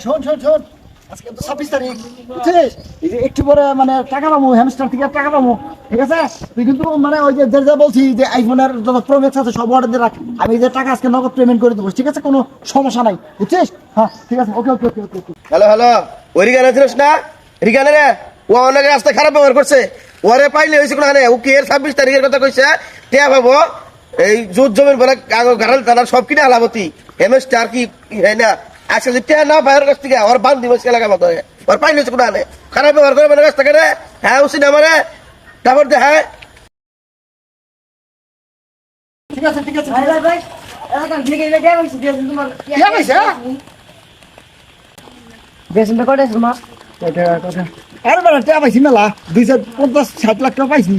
শোন শোন শোন। আজকে তো ছাব্বিশ তারিখ, বুঝছিস? এই যে একটু পরে মানে টাকা পাবো হ্যামস্টার থেকে টাকা পাবো ঠিক আছে? তুই কিন্তু মানে ওই যে যে- বলছি, যে আইফোনের যত আছে, সব অর্ডার দিয়ে রাখ। আমি যে টাকা আজকে নগদ পেমেন্ট করে দেবো, ঠিক আছে? কোনো সমস্যা নাই, বুঝছিস? হ্যাঁ ঠিক আছে ওকে ওকে ওকে ওকে হ্যালো হ্যালো, ওই না? রে? ও অনেক রাস্তা খারাপ ব্যবহার করছে। ওরে পাইলে হয়েছে কোনো ও কি এর ছাব্বিশ তারিখের কথা কইছে? টিয়া পাবো। এই জোর জমির বলে গাড়াল টানার সব কিনে কি হ্যাঁ না আজকে যদি না বাইরের কাছ থেকে ওর বান্ধি বসে লাগা মতো ওর পাইলে কোনো আনে খারাপ ব্যবহার করে মানে রাস্তা কেটে হ্যাঁ উচিত আমারে তারপর দে হ্যাঁ ঠিক আছে ঠিক আছে। ভাই ভাই ভাই। এলাকার থেকে এলে দেয়া হইছে যে তোমার দেয়া হইছে? আরে বেটা টাকা পাইছি মেলা। দুইশো পঞ্চাশ ষাট লাখ টাকা পাইছি।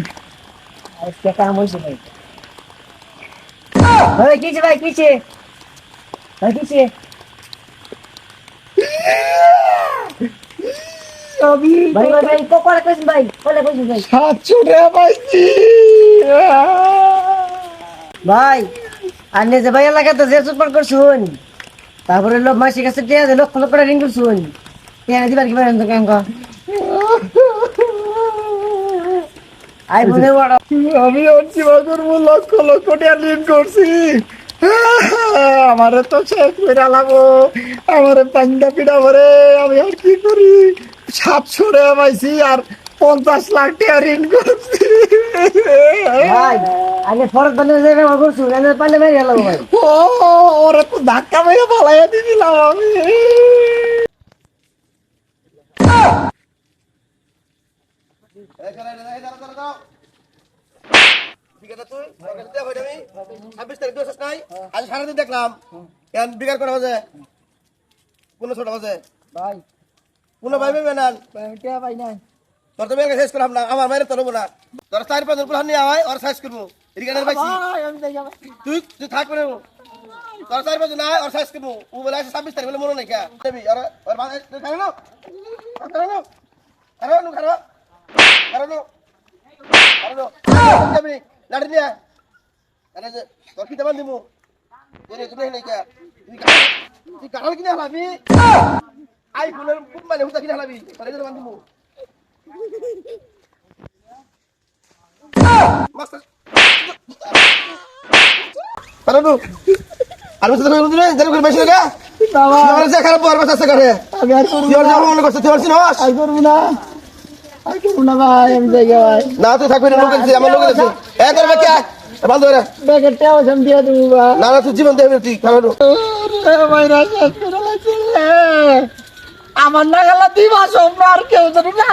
আজকে কাম হইছে ভাই। ভাই কিছে ভাই? কিছে ভাই কিছে আমি ভাই ভাই ভাই কো করে কইছেন ভাই কলে কইছেন ভাই। সাতশো টাকা পাইছি। ভাই আনে যে ভাই এলাকাতে যে সুপার করছুন। তারপরে লোক মাসির কাছে টিয়া যে লক্ষ লক্ষ টাকা ঋণ করছুন। টিয়া দিবার কি পারেন তো কেন আই বলে বড়। আমি অর্চিমা করব লক্ষ লক্ষ ঋণ করছি। আমারে তো শেষ করে আলাবো আমারে পাঞ্জা পিঠা ভরে আমি আর কি করি? সাতশো টাকা পাইছি আর পঞ্চাশ লাখ টাকা ঋণ করছি। আগে এনে পাইলে মেরে গেল ভাই ও ওরে তো ধাক্কা মেরে পালাইয়া দিয়েছিলাম আমি। দেখলাম বিকার করা বাজে? কোনো ছোট বাজে। ভাই কোনো ভাই ভাই টাকা পাই নাই। তোর তো মেয়েকে শেষ করলাম না আমার মায়ের তোর না। তোর চার পাঁচ জন নিয়ে আয় ওর সাইজ করব। রিগানের ভাই, তুই তুই থাকবে না তোর চার পাঁচ জন ওর সাইজ করব। ও বলে আছে ছাব্বিশ তারিখ বলে মনে নাই কে দেবি আর ওর বাবা খাবে না। খাবে না। খাবে না খাবে খাবে না। খাবে না। লাড়ি নিয়ে আরে তোর কি দেবান কে? তুই গাড়ি- কিনে হালাবি আইফোনের মানে হুতা কিনে হালাবি। তোর এখানে দেবান দিমু মাস্টার আরে আর বসে তুমি বুঝলে জানো করে বেশি লাগা। বাবা, আমার যে খারাপ বর বাসা করে। আমি আর করব তুই আর না। যাও মনে করছিস তুই আর চিনস আর করব না। আর করব না ভাই আমি দেখি ভাই। না তুই থাকবি না লোক আছে আমার লোক আছে এ করবে কে? বন্ধ ব্যাগের টাকা পয়সা আমি দিয়ে দেবো না না তুই জীবন দেবে তুই। ওরে ভাই, রাজ করে লাগছে রে। আমার নাগালা দিবা সোমরা আর কেউ যেন না